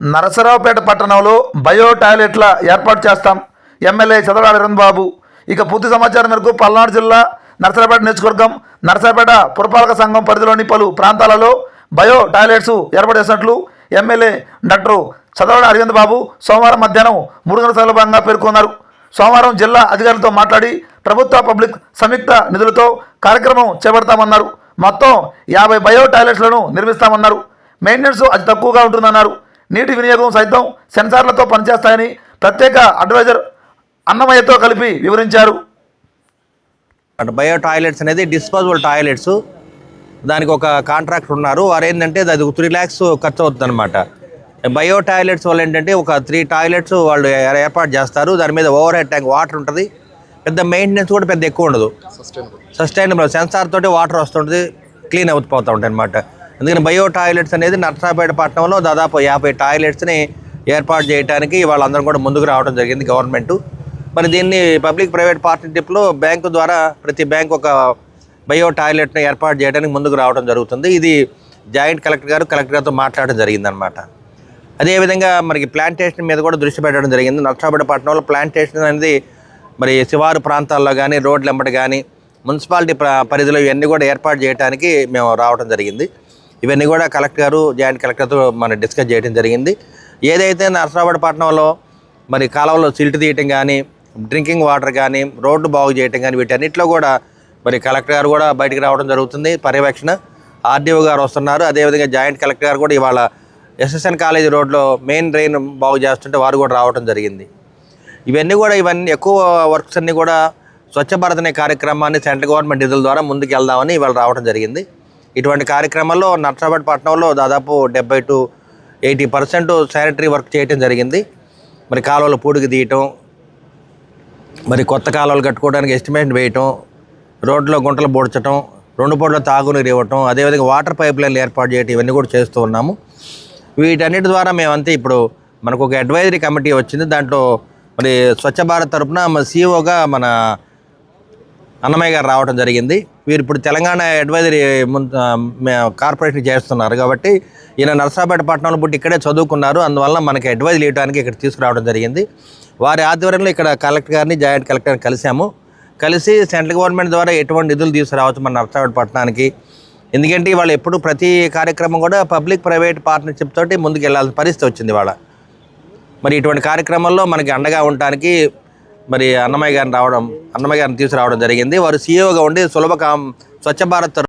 నరసరావుపేట పట్టణంలో బయో టాయిలెట్ల ఏర్పాటు చేస్తాం. ఎమ్మెల్యే చదరాల బాబు ఇక పూర్తి సమాచారం మేరకు పల్నాడు జిల్లా నరసరావుపేట నియోజకవర్గం నరసరావుపేట పురపాలక సంఘం పరిధిలోని పలు ప్రాంతాలలో బయో టాయిలెట్స్ ఏర్పాటు చేసినట్లు ఎమ్మెల్యే డాక్టర్ చదరాల అరవింద్ బాబు సోమవారం మధ్యాహ్నం మూడు గంటల సందర్భంగా పేర్కొన్నారు. సోమవారం జిల్లా అధికారులతో మాట్లాడి ప్రభుత్వ పబ్లిక్ సంయుక్త నిధులతో కార్యక్రమం చేపడతామన్నారు. మొత్తం యాభై బయో టాయిలెట్లను నిర్మిస్తామన్నారు. మెయింటెనెన్స్ అతి తక్కువగా ఉంటుందన్నారు. నీటి వినియోగం సైతం సెన్సార్లతో పనిచేస్తాయని ప్రత్యేక అడ్వైజర్ అన్నమయ్యతో కలిపి వివరించారు. అంటే బయో టాయిలెట్స్ అనేది డిస్పోజబుల్ టాయిలెట్స్. దానికి ఒక కాంట్రాక్టర్ ఉన్నారు. వారు ఏంటంటే అది త్రీ ల్యాక్స్ ఖర్చు అవుతుంది అనమాట బయో టాయిలెట్స్ వల్ల ఏంటంటే ఒక త్రీ టాయిలెట్స్ వాళ్ళు ఏర్పాటు చేస్తారు. దాని మీద ఓవర్ హెడ్ ట్యాంక్ వాటర్ ఉంటుంది. పెద్ద మెయింటెనెన్స్ కూడా పెద్ద ఎక్కువ ఉండదు. సస్టైనబుల్ సెన్సార్ తోటి వాటర్ వస్తుంటుంది. క్లీన్ అవుతుపోతూ ఉంటాయి అనమాట అందుకని బయో టాయిలెట్స్ అనేది నర్సరాపేట పట్టణంలో దాదాపు యాభై టాయిలెట్స్ని ఏర్పాటు చేయడానికి వాళ్ళందరూ కూడా ముందుకు రావడం జరిగింది గవర్నమెంట్. మరి దీన్ని పబ్లిక్ ప్రైవేట్ పార్ట్నర్షిప్లో బ్యాంకు ద్వారా ప్రతి బ్యాంక్ ఒక బయో టాయిలెట్ని ఏర్పాటు చేయడానికి ముందుకు రావడం జరుగుతుంది. ఇది జాయింట్ కలెక్టర్ గారు కలెక్టర్ గారితో మాట్లాడడం జరిగిందనమాట అదేవిధంగా మనకి ప్లాంటేషన్ మీద కూడా దృష్టి పెట్టడం జరిగింది. నర్సాపేట పట్టణంలో ప్లాంటేషన్ అనేది మరి శివారు ప్రాంతాల్లో కానీ రోడ్లెంబడి కానీ మున్సిపాలిటీ పరిధిలో ఇవన్నీ కూడా ఏర్పాటు చేయడానికి మేము రావడం జరిగింది. ఇవన్నీ కూడా కలెక్టర్ గారు జాయింట్ కలెక్టర్తో మనం డిస్కస్ చేయడం జరిగింది. ఏదైతే నర్సాపేట మరి కాలువలో సిల్ట్ తీయటం కానీ డ్రింకింగ్ వాటర్ కానీ రోడ్డు బాగు చేయటం కానీ వీటన్నిటిలో కూడా మరి కలెక్టర్ గారు కూడా బయటికి రావడం జరుగుతుంది. పర్యవేక్షణ ఆర్డీఓ గారు వస్తున్నారు. అదేవిధంగా జాయింట్ కలెక్టర్ గారు కూడా ఇవాళ ఎస్ఎస్ఎన్ కాలేజీ రోడ్లో మెయిన్ డ్రైన్ బాగు చేస్తుంటే వారు కూడా రావడం జరిగింది. ఇవన్నీ కూడా ఇవన్నీ ఎక్కువ వర్క్స్ అన్నీ కూడా స్వచ్ఛ భారత్ అనే కార్యక్రమాన్ని సెంట్రల్ గవర్నమెంట్ నిధుల ద్వారా ముందుకు వెళ్దామని ఇవాళ రావడం జరిగింది. ఇటువంటి కార్యక్రమాల్లో నర్సాబాద్ పట్టణంలో దాదాపు డెబ్బై to eighty percent sanitary work చేయటం జరిగింది. మరి కాలువలు పూడికి తీయటం మరి కొత్త కాలువలు కట్టుకోవడానికి ఎస్టిమేషన్ వేయటం రోడ్లో గుంటలు బోడ్చటం రెండు పూటల తాగునీరు ఇవ్వటం అదేవిధంగా వాటర్ పైప్ లైన్లు ఏర్పాటు చేయటం ఇవన్నీ కూడా చేస్తూ ఉన్నాము. వీటన్నిటి ద్వారా మేమంతా ఇప్పుడు మనకు ఒక అడ్వైజరీ కమిటీ వచ్చింది. దాంట్లో మరి స్వచ్ఛ భారత్ తరపున మన సీఈఓగా మన అన్నమయ్య గారు రావడం జరిగింది. వీరు ఇప్పుడు తెలంగాణ అడ్వైజరీ కార్పొరేషన్ చేస్తున్నారు కాబట్టి ఈయన నరసాపేట పట్టణంలో పుట్టి ఇక్కడే చదువుకున్నారు. అందువల్ల మనకి అడ్వైజ్ ఇవ్వడానికి ఇక్కడ తీసుకురావడం జరిగింది. వారి ఆధ్వర్యంలో ఇక్కడ కలెక్టర్ గారిని జాయింట్ కలెక్టర్ గారిని కలిసాము కలిసి సెంట్రల్ గవర్నమెంట్ ద్వారా ఎటువంటి నిధులు తీసుకురావచ్చు మన నరసాపేట పట్టణానికి. ఎందుకంటే వాళ్ళు ఎప్పుడు ప్రతి కార్యక్రమం కూడా పబ్లిక్ ప్రైవేట్ పార్ట్నర్షిప్ తోటి ముందుకు వెళ్ళాల్సిన పరిస్థితి వచ్చింది వాళ్ళ మరి ఇటువంటి కార్యక్రమాల్లో మనకి అండగా ఉండటానికి మరి అన్నమయ్య గారిని రావడం అన్నమయ్య గారిని తీసుకురావడం జరిగింది. వారు సీఈఓగా ఉండి సులభ కామ్ స్వచ్ఛ భారత్